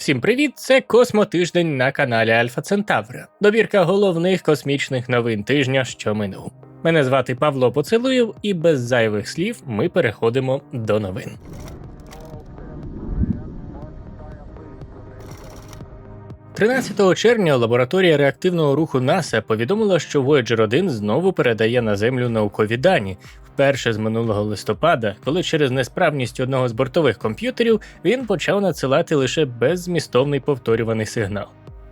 Всім привіт! Це Космотиждень на каналі Альфа Центавра. Добірка головних космічних новин тижня, що минув. Мене звати Павло Поцелуєв, і без зайвих слів ми переходимо до новин. «13 червня лабораторія реактивного руху НАСА повідомила, що Voyager 1 знову передає на Землю наукові дані, вперше з минулого листопада, коли через несправність одного з бортових комп'ютерів він почав надсилати лише беззмістовний повторюваний сигнал.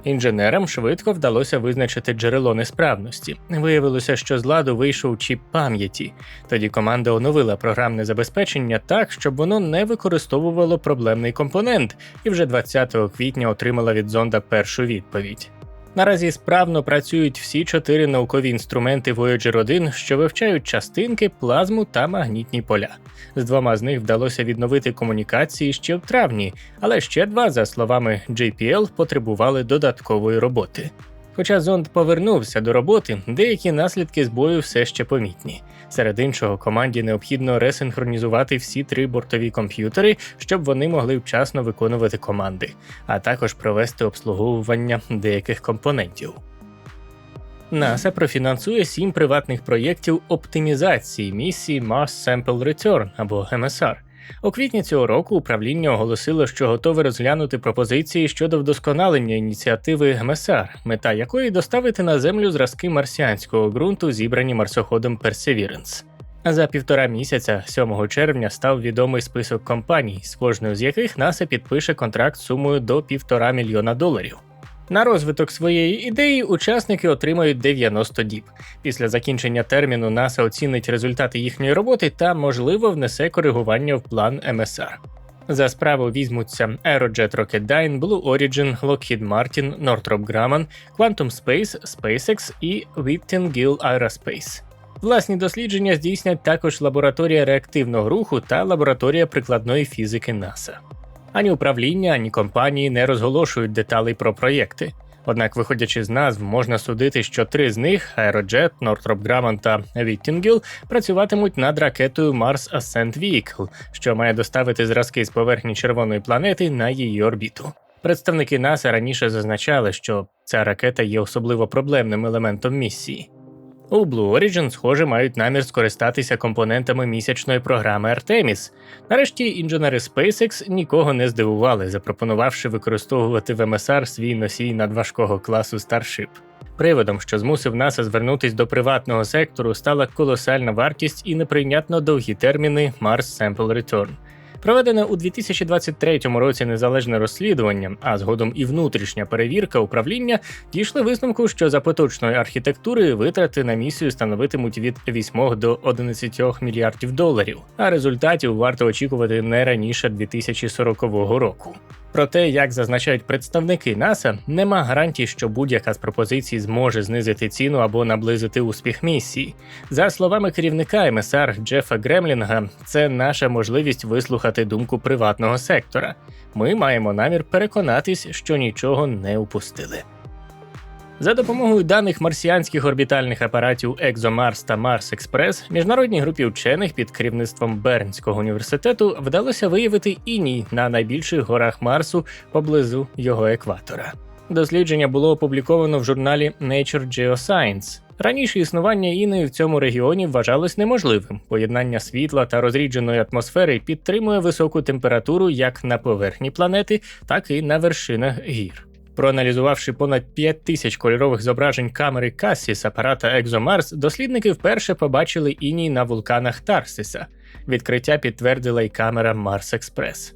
Інженерам швидко вдалося визначити джерело несправності. Виявилося, що з ладу вийшов чіп пам'яті. Тоді команда оновила програмне забезпечення так, щоб воно не використовувало проблемний компонент, і вже 20 квітня отримала від зонда першу відповідь. Наразі справно працюють всі чотири наукові інструменти Voyager 1, що вивчають частинки, плазму та магнітні поля. З двома з них вдалося відновити комунікації ще в травні, але ще два, за словами JPL, потребували додаткової роботи. Хоча зонд повернувся до роботи, деякі наслідки збою все ще помітні. Серед іншого, команді необхідно ресинхронізувати всі три бортові комп'ютери, щоб вони могли вчасно виконувати команди, а також провести обслуговування деяких компонентів. НАСА профінансує сім приватних проєктів оптимізації місії Mars Sample Return або MSR. У квітні цього року управління оголосило, що готове розглянути пропозиції щодо вдосконалення ініціативи МСР, мета якої доставити на землю зразки марсіанського ґрунту, зібрані марсоходом Perseverance. За півтора місяця, 7 червня, став відомий список компаній, з кожною з яких НАСА підпише контракт сумою до півтора мільйона доларів. На розвиток своєї ідеї учасники отримають 90 діб. Після закінчення терміну НАСА оцінить результати їхньої роботи та, можливо, внесе коригування в план МСР. За справу візьмуться Aerojet Rocketdyne, Blue Origin, Lockheed Martin, Northrop Grumman, Quantum Space, SpaceX і Whittinghill Aerospace. Власні дослідження здійснять також лабораторія реактивного руху та лабораторія прикладної фізики НАСА. Ані управління, ані компанії не розголошують деталей про проєкти. Однак, виходячи з назв, можна судити, що три з них Aerojet, Northrop Grumman та Whittinghill, працюватимуть над ракетою Mars Ascent Vehicle, що має доставити зразки з поверхні червоної планети на її орбіту. Представники НАСА раніше зазначали, що ця ракета є особливо проблемним елементом місії. У Blue Origin, схоже, мають намір скористатися компонентами місячної програми Artemis. Нарешті інженери SpaceX нікого не здивували, запропонувавши використовувати в МСР свій носій надважкого класу Starship. Приводом, що змусив НАСА звернутись до приватного сектору, стала колосальна вартість і неприйнятно довгі терміни Mars Sample Return. Проведене у 2023 році незалежне розслідування, а згодом і внутрішня перевірка управління дійшли висновку, що за поточної архітектури витрати на місію становитимуть від 8 до 11 мільярдів доларів, а результатів варто очікувати не раніше 2040 року. Проте, як зазначають представники НАСА, нема гарантій, що будь-яка з пропозицій зможе знизити ціну або наблизити успіх місії. За словами керівника МСР Джефа Гремлінга, це наша можливість вислухати думку приватного сектора. Ми маємо намір переконатись, що нічого не упустили. За допомогою даних марсіанських орбітальних апаратів ExoMars та Mars Express міжнародній групі вчених під керівництвом Бернського університету вдалося виявити іній на найбільших горах Марсу поблизу його екватора. Дослідження було опубліковано в журналі Nature Geoscience. Раніше існування інеї в цьому регіоні вважалось неможливим. Поєднання світла та розрідженої атмосфери підтримує високу температуру як на поверхні планети, так і на вершинах гір. Проаналізувавши понад 5 тисяч кольорових зображень камери Касі з апарата ExoMars, дослідники вперше побачили іній на вулканах Тарсиса. Відкриття підтвердила й камера Mars Express.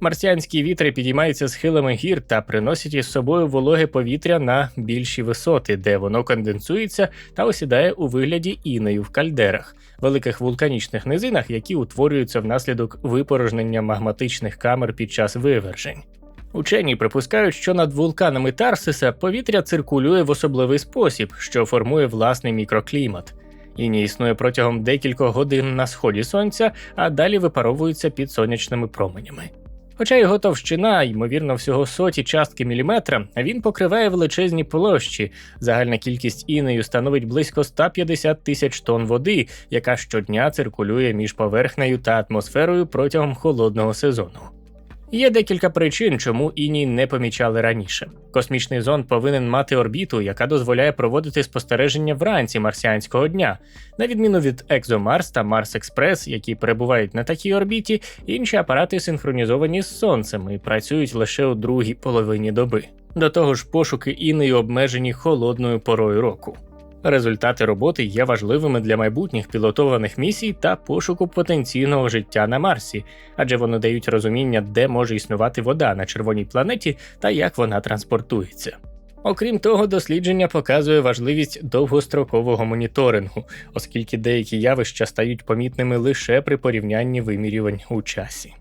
Марсіанські вітри підіймаються схилами гір та приносять із собою вологе повітря на більші висоти, де воно конденсується та осідає у вигляді інею в кальдерах, великих вулканічних низинах, які утворюються внаслідок випорожнення магматичних камер під час вивержень. Учені припускають, що над вулканами Тарсиса повітря циркулює в особливий спосіб, що формує власний мікроклімат. Іній існує протягом декількох годин на сході сонця, а далі випаровується під сонячними променями. Хоча його товщина, ймовірно, всього соті частки міліметра, він покриває величезні площі. Загальна кількість інею становить близько 150 тисяч тонн води, яка щодня циркулює між поверхнею та атмосферою протягом холодного сезону. Є декілька причин, чому іній не помічали раніше. Космічний зонд повинен мати орбіту, яка дозволяє проводити спостереження вранці марсіанського дня. На відміну від Екзомарс та Марс Експрес, які перебувають на такій орбіті, інші апарати синхронізовані з сонцем і працюють лише у другій половині доби. До того ж, пошуки інеї обмежені холодною порою року. Результати роботи є важливими для майбутніх пілотованих місій та пошуку потенційного життя на Марсі, адже вони дають розуміння, де може існувати вода на червоній планеті та як вона транспортується. Окрім того, дослідження показує важливість довгострокового моніторингу, оскільки деякі явища стають помітними лише при порівнянні вимірювань у часі.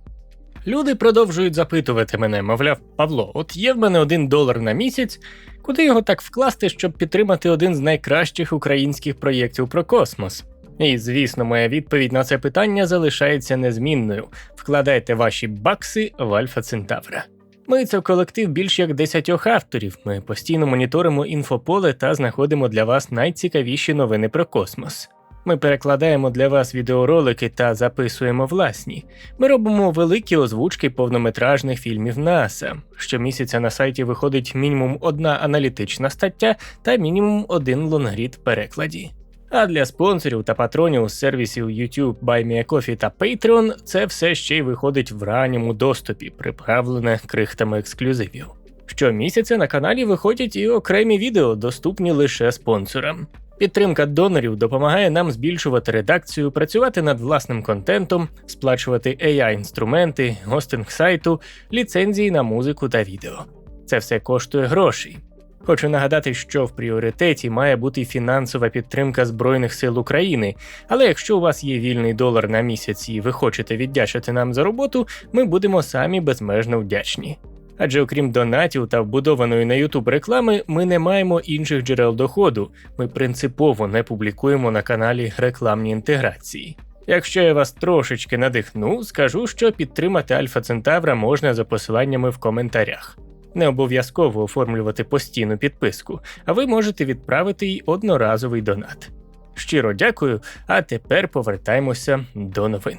Люди продовжують запитувати мене, мовляв, Павло, от є в мене один долар на місяць, куди його так вкласти, щоб підтримати один з найкращих українських проєктів про космос? І звісно, моя відповідь на це питання залишається незмінною: вкладайте ваші бакси в Альфа Центавра. Ми це колектив більш як десятьох авторів. Ми постійно моніторимо інфополе та знаходимо для вас найцікавіші новини про космос. Ми перекладаємо для вас відеоролики та записуємо власні. Ми робимо великі озвучки повнометражних фільмів НАСА. Щомісяця на сайті виходить мінімум одна аналітична стаття та мінімум один лонгрід в перекладі. А для спонсорів та патронів з сервісів YouTube, BuyMeACoffee та Patreon це все ще й виходить в ранньому доступі, приправлене крихтами ексклюзивів. Щомісяця на каналі виходять і окремі відео, доступні лише спонсорам. Підтримка донорів допомагає нам збільшувати редакцію, працювати над власним контентом, сплачувати AI-інструменти, гостинг сайту, ліцензії на музику та відео. Це все коштує грошей. Хочу нагадати, що в пріоритеті має бути фінансова підтримка Збройних сил України. Але якщо у вас є вільний долар на місяць і ви хочете віддячити нам за роботу, ми будемо самі безмежно вдячні. Адже окрім донатів та вбудованої на YouTube реклами, ми не маємо інших джерел доходу. Ми принципово не публікуємо на каналі рекламні інтеграції. Якщо я вас трошечки надихну, скажу, що підтримати Альфа Центавра можна за посиланнями в коментарях. Не обов'язково оформлювати постійну підписку, а ви можете відправити й одноразовий донат. Щиро дякую, а тепер повертаємося до новин.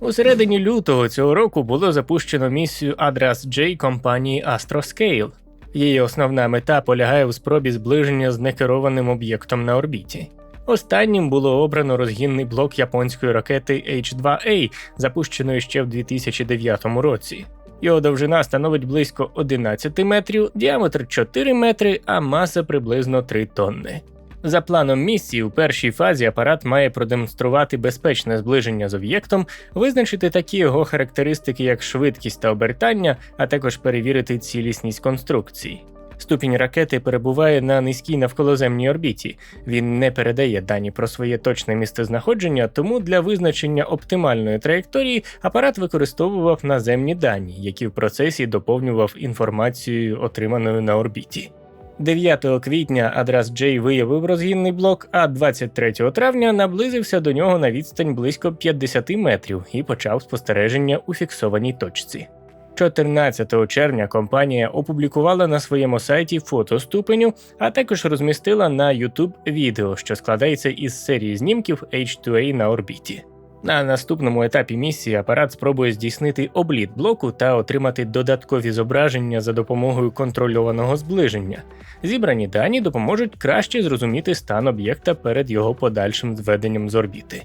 У середині лютого цього року було запущено місію Address J компанії Astroscale. Її основна мета полягає у спробі зближення з некерованим об'єктом на орбіті. Останнім було обрано розгінний блок японської ракети H2A, запущеної ще в 2009 році. Його довжина становить близько 11 метрів, діаметр 4 метри, а маса приблизно 3 тонни. За планом місії, у першій фазі апарат має продемонструвати безпечне зближення з об'єктом, визначити такі його характеристики, як швидкість та обертання, а також перевірити цілісність конструкції. Ступінь ракети перебуває на низькій навколоземній орбіті. Він не передає дані про своє точне місцезнаходження, тому для визначення оптимальної траєкторії апарат використовував наземні дані, які в процесі доповнював інформацією, отриманою на орбіті. 9 квітня Адрас Джей виявив розгінний блок, а 23 травня наблизився до нього на відстань близько 50 метрів і почав спостереження у фіксованій точці. 14 червня компанія опублікувала на своєму сайті фото ступеню, а також розмістила на YouTube відео, що складається із серії знімків H2A на орбіті. На наступному етапі місії апарат спробує здійснити обліт блоку та отримати додаткові зображення за допомогою контрольованого зближення. Зібрані дані допоможуть краще зрозуміти стан об'єкта перед його подальшим зведенням з орбіти.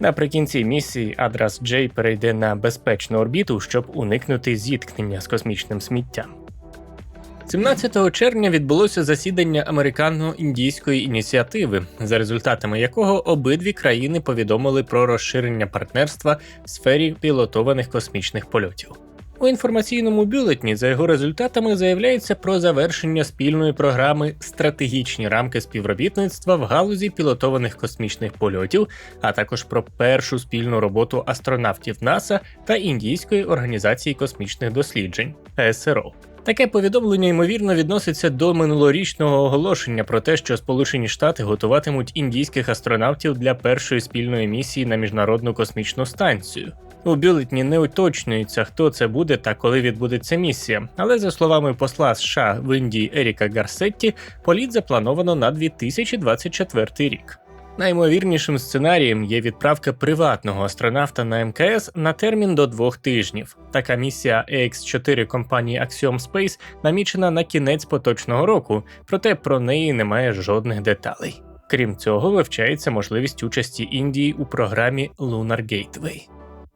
Наприкінці місії Адрас J перейде на безпечну орбіту, щоб уникнути зіткнення з космічним сміттям. 17 червня відбулося засідання американо-індійської ініціативи, за результатами якого обидві країни повідомили про розширення партнерства в сфері пілотованих космічних польотів. У інформаційному бюлетні за його результатами заявляється про завершення спільної програми стратегічні рамки співробітництва в галузі пілотованих космічних польотів, а також про першу спільну роботу астронавтів НАСА та Індійської організації космічних досліджень СРО. Таке повідомлення ймовірно відноситься до минулорічного оголошення про те, що Сполучені Штати готуватимуть індійських астронавтів для першої спільної місії на міжнародну космічну станцію. У бюлетні не уточнюється, хто це буде та коли відбудеться місія. Але за словами посла США в Індії Еріка Гарсетті, політ заплановано на 2024 рік. Наймовірнішим сценарієм є відправка приватного астронавта на МКС на термін до двох тижнів. Така місія AX4 компанії Axiom Space намічена на кінець поточного року, проте про неї немає жодних деталей. Крім цього, вивчається можливість участі Індії у програмі Lunar Gateway.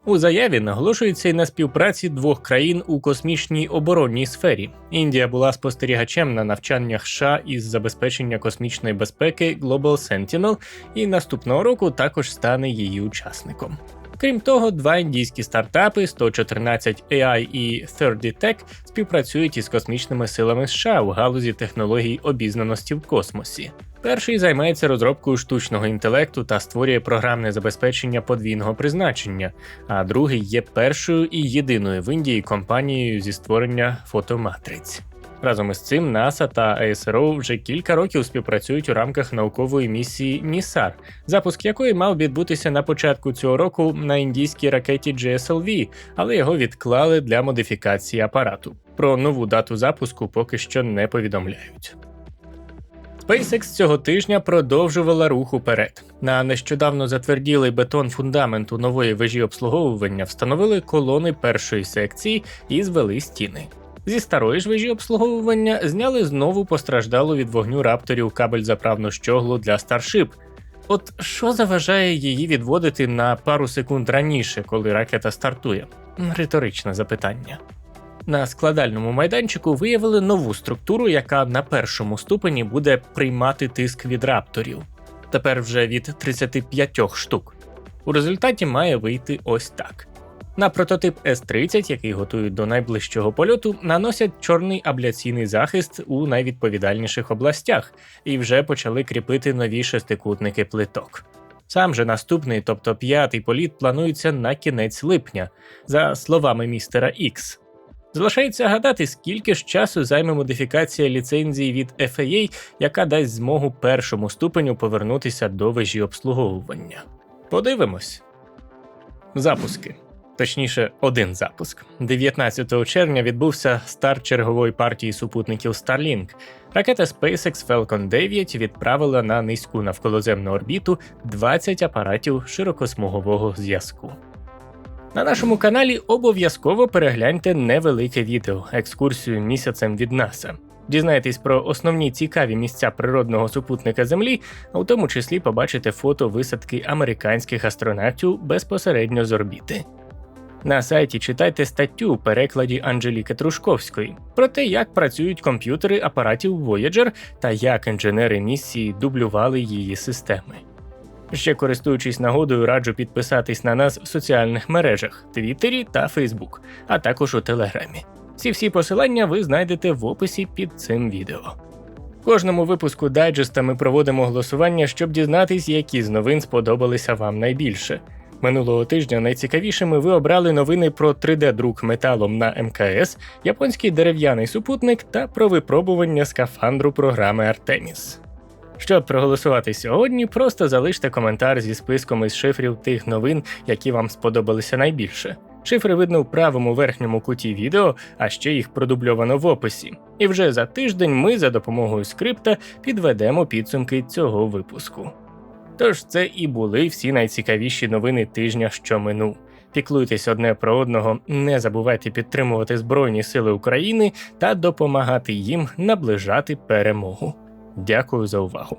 У заяві наголошується й на співпраці двох країн у космічній оборонній сфері. Індія була спостерігачем на навчаннях США із забезпечення космічної безпеки Global Sentinel і наступного року також стане її учасником. Крім того, два індійські стартапи 114 AI і 30 Tech співпрацюють із космічними силами США у галузі технологій обізнаності в космосі. Перший займається розробкою штучного інтелекту та створює програмне забезпечення подвійного призначення, а другий є першою і єдиною в Індії компанією зі створення фотоматриць. Разом із цим НАСА та АСРО вже кілька років співпрацюють у рамках наукової місії Нісар, запуск якої мав відбутися на початку цього року на індійській ракеті GSLV, але його відклали для модифікації апарату. Про нову дату запуску поки що не повідомляють. SpaceX цього тижня продовжувала рух уперед. На нещодавно затверділий бетон фундаменту нової вежі обслуговування встановили колони першої секції і звели стіни. Зі старої ж вежі обслуговування зняли знову постраждалу від вогню рапторів кабель заправну щоглу для Starship. От що заважає її відводити на пару секунд раніше, коли ракета стартує? Риторичне запитання. На складальному майданчику виявили нову структуру, яка на першому ступені буде приймати тиск від рапторів. Тепер вже від 35 штук. У результаті має вийти ось так. На прототип С-30, який готують до найближчого польоту, наносять чорний абляційний захист у найвідповідальніших областях і вже почали кріпити нові шестикутники плиток. Сам же наступний, тобто п'ятий політ, планується на кінець липня, за словами містера Ікс. Залишається гадати, скільки ж часу займе модифікація ліцензії від FAA, яка дасть змогу першому ступеню повернутися до вежі обслуговування. Подивимось. Запуски. Точніше, один запуск. 19 червня відбувся старт чергової партії супутників Starlink. Ракета SpaceX Falcon 9 відправила на низьку навколоземну орбіту 20 апаратів широкосмугового зв'язку. На нашому каналі обов'язково перегляньте невелике відео екскурсію місяцем від НАСА. Дізнайтесь про основні цікаві місця природного супутника Землі, а у тому числі побачите фото висадки американських астронавтів безпосередньо з орбіти. На сайті читайте статтю у перекладі Анжеліки Трушковської про те, як працюють комп'ютери апаратів Voyager та як інженери місії дублювали її системи. Ще користуючись нагодою, раджу підписатись на нас в соціальних мережах Твіттері та Фейсбук, а також у Телеграмі. Всі всі посилання ви знайдете в описі під цим відео. В кожному випуску дайджеста ми проводимо голосування, щоб дізнатись, які з новин сподобалися вам найбільше. Минулого тижня найцікавішими ви обрали новини про 3D-друк металом на МКС, японський дерев'яний супутник та про випробування скафандру програми Артеміс. Щоб проголосувати сьогодні, просто залиште коментар зі списком із шифрів тих новин, які вам сподобалися найбільше. Шифри видно в правому верхньому куті відео, а ще їх продубльовано в описі. І вже за тиждень ми за допомогою скрипта підведемо підсумки цього випуску. Тож це і були всі найцікавіші новини тижня, що минув. Піклуйтесь одне про одного, не забувайте підтримувати Збройні Сили України та допомагати їм наближати перемогу. Дякую за увагу.